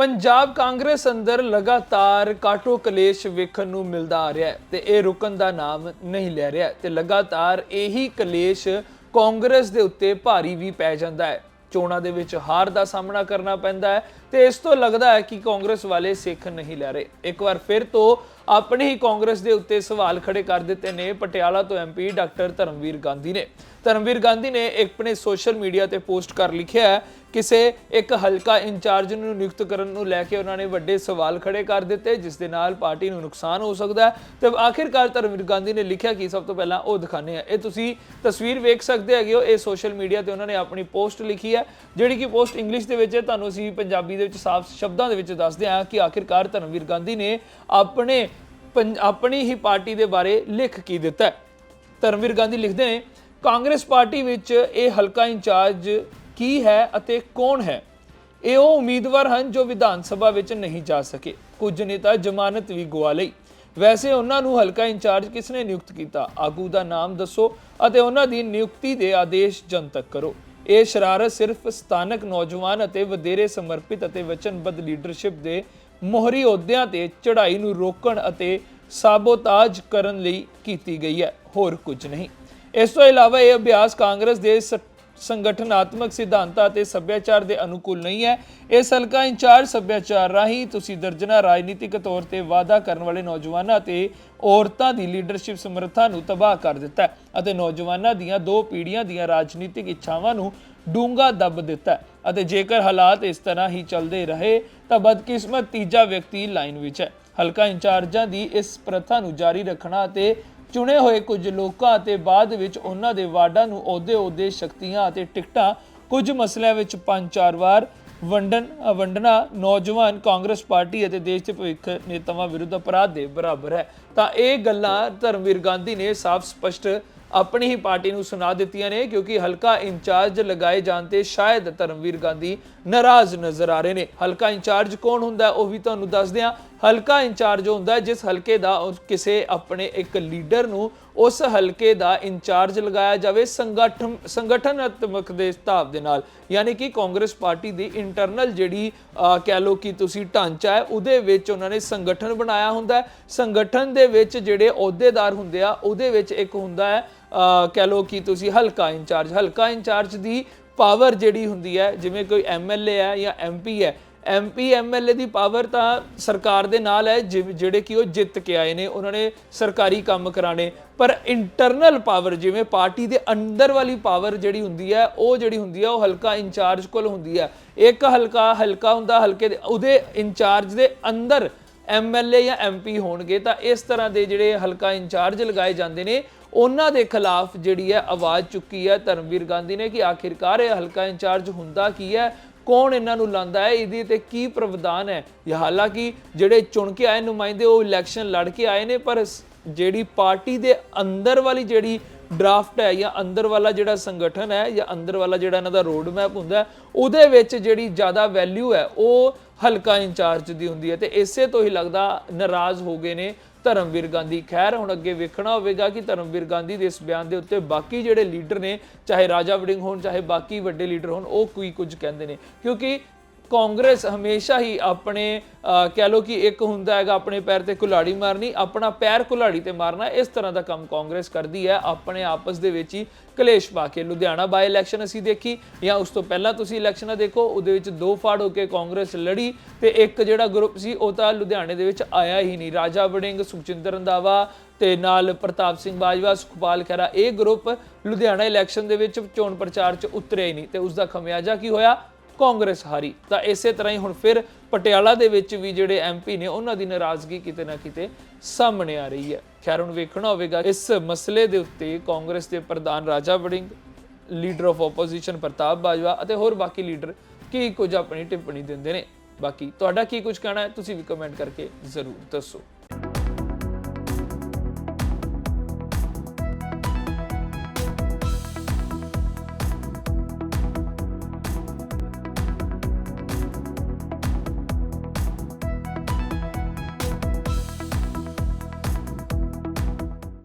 ਪੰਜਾਬ ਕਾਂਗਰਸ ਅੰਦਰ ਲਗਾਤਾਰ ਕਾਟੋ ਕਲੇਸ਼ ਵੇਖਣ ਨੂੰ ਮਿਲਦਾ ਆ ਰਿਹਾ ਹੈ ਤੇ ਇਹ ਰੁਕਣ ਦਾ ਨਾਮ ਨਹੀਂ ਲੈ ਰਿਹਾ ਤੇ ਲਗਾਤਾਰ ਇਹੀ ਕਲੇਸ਼ ਕਾਂਗਰਸ ਦੇ ਉੱਤੇ ਭਾਰੀ ਵੀ ਪੈ ਜਾਂਦਾ ਹੈ। ਚੋਣਾਂ ਦੇ ਵਿੱਚ ਹਾਰ ਦਾ ਸਾਹਮਣਾ ਕਰਨਾ ਪੈਂਦਾ ਹੈ ਤੇ ਇਸ ਤੋਂ ਲੱਗਦਾ ਹੈ ਕਿ ਕਾਂਗਰਸ ਵਾਲੇ ਸਿੱਖ ਨਹੀਂ ਲੈ ਰਹੇ। ਇੱਕ ਵਾਰ ਫਿਰ ਤੋਂ ਆਪਣੇ ਹੀ ਕਾਂਗਰਸ ਦੇ ਉੱਤੇ ਸਵਾਲ ਖੜੇ ਕਰ ਦਿੱਤੇ ਨੇ ਪਟਿਆਲਾ ਤੋਂ ਐਮਪੀ ਡਾਕਟਰ ਧਰਮਵੀਰ ਗਾਂਧੀ ਨੇ। ਧਰਮਵੀਰ ਗਾਂਧੀ ਨੇ ਇੱਕ ਆਪਣੇ ਸੋਸ਼ਲ ਮੀਡੀਆ ਤੇ ਪੋਸਟ ਕਰ ਲਿਖਿਆ ਹੈ, ਕਿਸੇ ਇੱਕ ਹਲਕਾ ਇੰਚਾਰਜ ਨੂੰ ਨਿਯੁਕਤ ਕਰਨ ਨੂੰ ਲੈ ਕੇ ਉਹਨਾਂ ਨੇ ਵੱਡੇ ਸਵਾਲ ਖੜੇ ਕਰ ਦਿੱਤੇ, ਜਿਸ ਦੇ ਨਾਲ ਪਾਰਟੀ ਨੂੰ ਨੁਕਸਾਨ ਹੋ ਸਕਦਾ ਹੈ। ਤੇ ਆਖਿਰਕਾਰ ਧਰਮਵੀਰ ਗਾਂਧੀ ਨੇ ਲਿਖਿਆ ਕਿ ਸਭ ਤੋਂ ਪਹਿਲਾਂ ਉਹ ਦਿਖਾਣੇ ਆ ਇਹ ਤੁਸੀਂ ਤਸਵੀਰ ਵੇਖ ਸਕਦੇ ਹੈਗੇ ਹੋ, ਇਹ ਸੋਸ਼ਲ ਮੀਡੀਆ ਤੇ ਉਹਨਾਂ ਨੇ ਆਪਣੀ ਪੋਸਟ ਲਿਖੀ ਹੈ। ਜਿਹੜੀ ਕਿ ਪੋਸਟ ਇੰਗਲਿਸ਼ ਦੇ ਵਿੱਚ ਹੈ, ਤੁਹਾਨੂੰ ਅਸੀਂ ਪੰਜਾਬੀ ਦੇ ਵਿੱਚ ਸਾਫ਼ ਸ਼ਬਦਾਂ ਦੇ ਵਿੱਚ ਦੱਸਦੇ ਹਾਂ ਕਿ ਆਖਿਰਕਾਰ ਧਰਮਵੀਰ ਗਾਂਧੀ ਨੇ ਆਪਣੇ ਪੰਜ- ਆਪਣੀ ਹੀ ਪਾਰਟੀ ਦੇ ਬਾਰੇ ਲਿਖ ਕੀ ਦਿੱਤਾ ਧਰਮਵੀਰ ਗਾਂਧੀ ਲਿਖਦੇ ਨੇ ਕਾਂਗਰਸ ਪਾਰਟੀ ਵਿੱਚ ਇਹ ਹਲਕਾ ਇੰਚਾਰਜ ਕੀ ਹੈ ਅਤੇ ਕੌਣ ਹੈ? ਇਹ ਉਹ ਉਮੀਦਵਾਰ ਹਨ ਜੋ ਵਿਧਾਨ ਸਭਾ ਵਿੱਚ ਨਹੀਂ ਜਾ ਸਕੇ। ਕੁਝ ਨੇਤਾ ਜ਼ਮਾਨਤ ਵੀ ਗਵਾ ਲਈ। ਵੈਸੇ ਉਹਨਾਂ ਨੂੰ ਹਲਕਾ ਇੰਚਾਰਜ ਕਿਸ ਨੇ ਨਿਯੁਕਤ ਕੀਤਾ? ਆਗੂ ਦਾ ਨਾਮ ਦੱਸੋ ਅਤੇ ਉਹਨਾਂ ਦੀ ਨਿਯੁਕਤੀ ਦੇ ਆਦੇਸ਼ ਜਨਤਕ ਕਰੋ। ਇਹ ਸ਼ਰਾਰਤ ਸਿਰਫ ਸਥਾਨਕ ਨੌਜਵਾਨ ਅਤੇ ਵਧੇਰੇ ਸਮਰਪਿਤ ਅਤੇ ਵਚਨਬੱਧ ਲੀਡਰਸ਼ਿਪ ਦੇ ਮੋਹਰੀ ਅਹੁਦਿਆਂ ਤੇ ਚੜ੍ਹਾਈ ਨੂੰ ਰੋਕਣ ਅਤੇ ਸਾਬੋਤਾਜ ਕਰਨ ਲਈ ਕੀਤੀ ਗਈ ਹੈ। ਹੋਰ ਕੁਝ ਨਹੀਂ। ਇਸ ਤੋਂ ਇਲਾਵਾ ਇਹ ਅਭਿਆਸ ਕਾਂਗਰਸ ਦੇ ਸੰਗਠਨਾਤਮਕ ਸਿਧਾਂਤਾਂ ਅਤੇ ਸੱਭਿਆਚਾਰ ਦੇ ਅਨੁਕੂਲ ਨਹੀਂ ਹੈ। ਇਸ ਹਲਕਾ ਇੰਚਾਰਜ ਸੱਭਿਆਚਾਰ ਰਾਹੀਂ ਤੁਸੀਂ ਦਰਜਨਾ ਰਾਜਨੀਤਿਕ ਤੌਰ ਤੇ ਵਾਅਦਾ ਕਰਨ ਵਾਲੇ ਨੌਜਵਾਨਾਂ ਅਤੇ ਔਰਤਾਂ ਦੀ ਲੀਡਰਸ਼ਿਪ ਸਮਰੱਥਾ ਨੂੰ ਤਬਾਹ ਕਰ ਦਿੱਤਾ ਅਤੇ ਨੌਜਵਾਨਾਂ ਦੀਆਂ ਦੋ ਪੀੜ੍ਹੀਆਂ ਦੀਆਂ ਰਾਜਨੀਤਿਕ ਇੱਛਾਵਾਂ ਨੂੰ ਡੂੰਘਾ ਦੱਬ ਦਿੱਤਾ ਅਤੇ ਜੇਕਰ ਹਾਲਾਤ ਇਸ ਤਰ੍ਹਾਂ ਹੀ ਚੱਲਦੇ ਰਹੇ, ਤਾਂ ਬਦਕਿਸਮਤ ਤੀਜਾ ਵਿਅਕਤੀ ਲਾਈਨ ਵਿੱਚ ਹੈ। ਹਲਕਾ ਇੰਚਾਰਜਾਂ ਦੀ ਇਸ ਪ੍ਰਥਾ ਨੂੰ ਜਾਰੀ ਰੱਖਣਾ ਅਤੇ ਚੁਣੇ ਹੋਏ ਕੁਝ ਲੋਕਾਂ ਅਤੇ ਬਾਅਦ ਵਿੱਚ ਉਹਨਾਂ ਦੇ ਵਾਰਡਾਂ ਨੂੰ ਅਹੁਦੇ ਅਹੁਦੇ ਸ਼ਕਤੀਆਂ ਅਤੇ ਟਿਕਟਾਂ ਕੁਝ ਮਸਲਿਆਂ ਵਿੱਚ ਪੰਜ ਚਾਰ ਵਾਰ ਵੰਡਨ ਵੰਡਣਾ ਨੌਜਵਾਨ ਕਾਂਗਰਸ ਪਾਰਟੀ ਅਤੇ ਦੇਸ਼ ਦੇ ਭਵਿੱਖ ਨੇਤਾਵਾਂ ਵਿਰੁੱਧ ਅਪਰਾਧ ਦੇ ਬਰਾਬਰ ਹੈ। ਤਾਂ ਇਹ ਗੱਲਾਂ ਧਰਮਵੀਰ ਗਾਂਧੀ ਨੇ ਸਾਫ਼ ਸਪਸ਼ਟ ਆਪਣੀ ਹੀ ਪਾਰਟੀ ਨੂੰ ਸੁਣਾ ਦਿੱਤੀਆਂ ਨੇ, ਕਿਉਂਕਿ ਹਲਕਾ ਇੰਚਾਰਜ ਲਗਾਏ ਜਾਣ ਤੇ ਸ਼ਾਇਦ ਧਰਮਵੀਰ ਗਾਂਧੀ ਨਾਰਾਜ਼ ਨਜ਼ਰ ਆ ਰਹੇ ਨੇ। ਹਲਕਾ ਇੰਚਾਰਜ ਕੌਣ ਹੁੰਦਾ ਉਹ ਵੀ ਤੁਹਾਨੂੰ ਦੱਸਦੇ ਹਾਂ। ਹਲਕਾ ਇੰਚਾਰਜ ਹੁੰਦਾ ਜਿਸ ਹਲਕੇ ਦਾ ਕਿਸੇ ਆਪਣੇ ਇੱਕ ਲੀਡਰ ਨੂੰ ਉਸ ਹਲਕੇ ਦਾ ਇੰਚਾਰਜ ਲਗਾਇਆ ਜਾਵੇ ਸੰਗਠਨ ਸੰਗਠਨਾਤਮਕ ਦੇ ਹਿਸਾਬ ਦੇ ਨਾਲ। ਯਾਨੀ ਕਿ ਕਾਂਗਰਸ ਪਾਰਟੀ ਦੀ ਇੰਟਰਨਲ ਜਿਹੜੀ ਕਹਿ ਲਓ ਕਿ ਤੁਸੀਂ ਢਾਂਚਾ ਹੈ, ਉਹਦੇ ਵਿੱਚ ਉਹਨਾਂ ਨੇ ਸੰਗਠਨ ਬਣਾਇਆ ਹੁੰਦਾ ਸੰਗਠਨ ਦੇ ਵਿੱਚ ਜਿਹੜੇ ਅਹੁਦੇਦਾਰ ਹੁੰਦੇ ਆ, ਉਹਦੇ ਵਿੱਚ ਇੱਕ ਹੁੰਦਾ ਹੈ ਕਹਿ ਲਓ ਕਿ ਤੁਸੀਂ ਹਲਕਾ ਇੰਚਾਰਜ। ਹਲਕਾ ਇੰਚਾਰਜ ਦੀ ਪਾਵਰ ਜਿਹੜੀ ਹੁੰਦੀ ਹੈ, ਜਿਵੇਂ ਕੋਈ ਐਮਐਲਏ ਹੈ ਜਾਂ ਐਮਪੀ ਹੈ। ਐਮਪੀ ਐਮਐਲਏ ਦੀ ਪਾਵਰ ਤਾਂ ਸਰਕਾਰ ਦੇ ਨਾਲ ਹੈ, ਜਿਵ- ਜਿਹੜੇ ਕਿ ਉਹ ਜਿੱਤ ਕੇ ਆਏ ਨੇ, ਉਹਨਾਂ ਨੇ ਸਰਕਾਰੀ ਕੰਮ ਕਰਾਣੇ ਪਰ ਇੰਟਰਨਲ ਪਾਵਰ ਜਿਵੇਂ ਪਾਰਟੀ ਦੇ ਅੰਦਰ ਵਾਲੀ ਪਾਵਰ ਜਿਹੜੀ ਹੁੰਦੀ ਹੈ, ਉਹ ਜਿਹੜੀ ਹੁੰਦੀ ਹੈ, ਉਹ ਹਲਕਾ ਇੰਚਾਰਜ ਕੋਲ ਹੁੰਦੀ ਹੈ। ਇੱਕ ਹਲਕਾ ਹਲਕਾ ਹੁੰਦਾ ਹਲਕੇ ਦੇ, ਉਹਦੇ ਇੰਚਾਰਜ ਦੇ ਅੰਦਰ ਐਮਐਲਏ ਜਾਂ ਐਮਪੀ ਹੋਣਗੇ, ਤਾਂ ਇਸ ਤਰ੍ਹਾਂ ਦੇ ਜਿਹੜੇ ਹਲਕਾ ਇੰਚਾਰਜ ਲਗਾਏ ਜਾਂਦੇ ਨੇ, ਉਹਨਾਂ ਦੇ ਖਿਲਾਫ ਜਿਹੜੀ ਹੈ ਆਵਾਜ਼ ਚੁੱਕੀ ਹੈ ਧਰਮਵੀਰ ਗਾਂਧੀ ਨੇ ਕਿ ਆਖਿਰਕਾਰ ਇਹ ਹਲਕਾ ਇੰਚਾਰਜ ਹੁੰਦਾ ਕੀ ਹੈ, ਕੌਣ ਇਹਨਾਂ ਨੂੰ ਲਾਂਦਾ ਹੈ, ਇਹਦੇ ਤੇ ਕੀ ਪ੍ਰਵਧਾਨ ਹੈ। ਇਹ ਹਾਲਾਂਕਿ ਜਿਹੜੇ ਚੁਣ ਕੇ ਆਏ ਨੁਮਾਇੰਦੇ, ਉਹ ਇਲੈਕਸ਼ਨ ਲੜ ਕੇ ਆਏ ਨੇ, ਪਰ ਜਿਹੜੀ ਪਾਰਟੀ ਦੇ ਅੰਦਰ ਵਾਲੀ ਜਿਹੜੀ ਡਰਾਫਟ ਹੈ ਜਾਂ ਅੰਦਰ ਵਾਲਾ ਜਿਹੜਾ ਸੰਗਠਨ ਹੈ ਜਾਂ ਅੰਦਰ ਵਾਲਾ ਜਿਹੜਾ ਇਹਨਾਂ ਦਾ ਰੋਡ ਮੈਪ ਹੁੰਦਾ ਉਹਦੇ ਵਿੱਚ ਜਿਹੜੀ ਜ਼ਿਆਦਾ ਵੈਲਿਊ ਹੈ, ਉਹ ਹਲਕਾ ਇੰਚਾਰਜ ਦੀ ਹੁੰਦੀ ਹੈ ਤੇ ਇਸੇ ਤੋਂ ਹੀ ਲੱਗਦਾ ਨਾਰਾਜ਼ ਹੋ ਗਏ ਨੇ ਧਰਮਵੀਰ ਗਾਂਧੀ। ਖੈਰ, ਹੁਣ ਅੱਗੇ ਵੇਖਣਾ ਹੋਵੇਗਾ ਕਿ ਧਰਮਵੀਰ ਗਾਂਧੀ ਦੇ ਇਸ ਬਿਆਨ ਦੇ ਉੱਤੇ ਬਾਕੀ ਜਿਹੜੇ ਲੀਡਰ ਨੇ, ਚਾਹੇ ਰਾਜਾ ਵੜਿੰਗ ਹੋਣ, ਚਾਹੇ ਬਾਕੀ ਵੱਡੇ ਲੀਡਰ ਹੋਣ, ਉਹ ਕੋਈ ਕੁਝ ਕਹਿੰਦੇ ਨੇ। ਕਿਉਂਕਿ ਕਾਂਗਰਸ ਹਮੇਸ਼ਾ ਹੀ ਆਪਣੇ ਅਹ, ਕਹਿ ਲੋ ਕਿ ਇੱਕ ਹੁੰਦਾ ਹੈਗਾ ਆਪਣੇ ਪੈਰ ਤੇ ਕੁਲਾੜੀ ਮਾਰਨੀ ਆਪਣਾ ਪੈਰ ਕੁਲਾੜੀ ਤੇ ਮਾਰਨਾ ਇਸ ਤਰ੍ਹਾਂ ਦਾ ਕੰਮ ਕਾਂਗਰਸ ਕਰਦੀ ਹੈ ਆਪਣੇ ਆਪਸ ਦੇ ਵਿੱਚ ਹੀ ਕਲੇਸ਼ ਪਾ ਕੇ। ਲੁਧਿਆਣਾ ਬਾਈ ਇਲੈਕਸ਼ਨ ਅਸੀਂ ਦੇਖੀ ਜਾਂ ਉਸ ਤੋਂ ਪਹਿਲਾਂ ਤੁਸੀਂ ਇਲੈਕਸ਼ਨਾਂ ਦੇਖੋ ਉਹਦੇ ਵਿੱਚ ਦੋ ਫਾੜ ਹੋ ਕੇ ਕਾਂਗਰਸ ਲੜੀ ਤੇ ਇੱਕ ਜਿਹੜਾ ਗਰੁੱਪ ਸੀ ਉਹ ਤਾਂ ਲੁਧਿਆਣੇ ਦੇ ਵਿੱਚ ਆਇਆ ਹੀ ਨਹੀਂ। ਰਾਜਾ ਵੜਿੰਗ ਸੁਖਜਿੰਦਰ ਰੰਧਾਵਾ ਤੇ ਨਾਲ ਪ੍ਰਤਾਪ ਸਿੰਘ ਬਾਜਵਾ ਸੁਖਪਾਲ ਖਹਿਰਾ ਇਹ ਗਰੁੱਪ ਲੁਧਿਆਣਾ ਇਲੈਕਸ਼ਨ ਦੇ ਵਿੱਚ ਚੋਣ ਪ੍ਰਚਾਰ 'ਚ ਉਤਰਿਆ ਹੀ ਨਹੀਂ ਤੇ ਉਸ ਦਾ ਖਮਿਆਜਾ ਕੀ ਹੋਇਆ? ਕਾਂਗਰਸ ਹਾਰੀ। ਤਾਂ ਇਸੇ ਤਰ੍ਹਾਂ ਹੀ ਹੁਣ ਫਿਰ ਪਟਿਆਲਾ ਦੇ ਵਿੱਚ ਵੀ ਜਿਹੜੇ ਐਮਪੀ ਨੇ, ਉਹਨਾਂ ਦੀ ਨਾਰਾਜ਼ਗੀ ਕਿਤੇ ਨਾ ਕਿਤੇ ਸਾਹਮਣੇ ਆ ਰਹੀ ਹੈ। ਖੈਰ, ਹੁਣ ਵੇਖਣਾ ਹੋਵੇਗਾ ਇਸ ਮਸਲੇ ਦੇ ਉੱਤੇ ਕਾਂਗਰਸ ਦੇ ਪ੍ਰਧਾਨ Raja Warring, leader of opposition Partap Bajwa ਅਤੇ ਹੋਰ ਬਾਕੀ ਲੀਡਰ ਕੀ ਕੁਝ ਆਪਣੀ ਟਿੱਪਣੀ ਦਿੰਦੇ ਨੇ। ਬਾਕੀ ਤੁਹਾਡਾ ਕੀ ਕੁਝ ਕਹਿਣਾ ਹੈ, ਤੁਸੀਂ ਵੀ ਕਮੈਂਟ ਕਰਕੇ ਜ਼ਰੂਰ ਦੱਸੋ।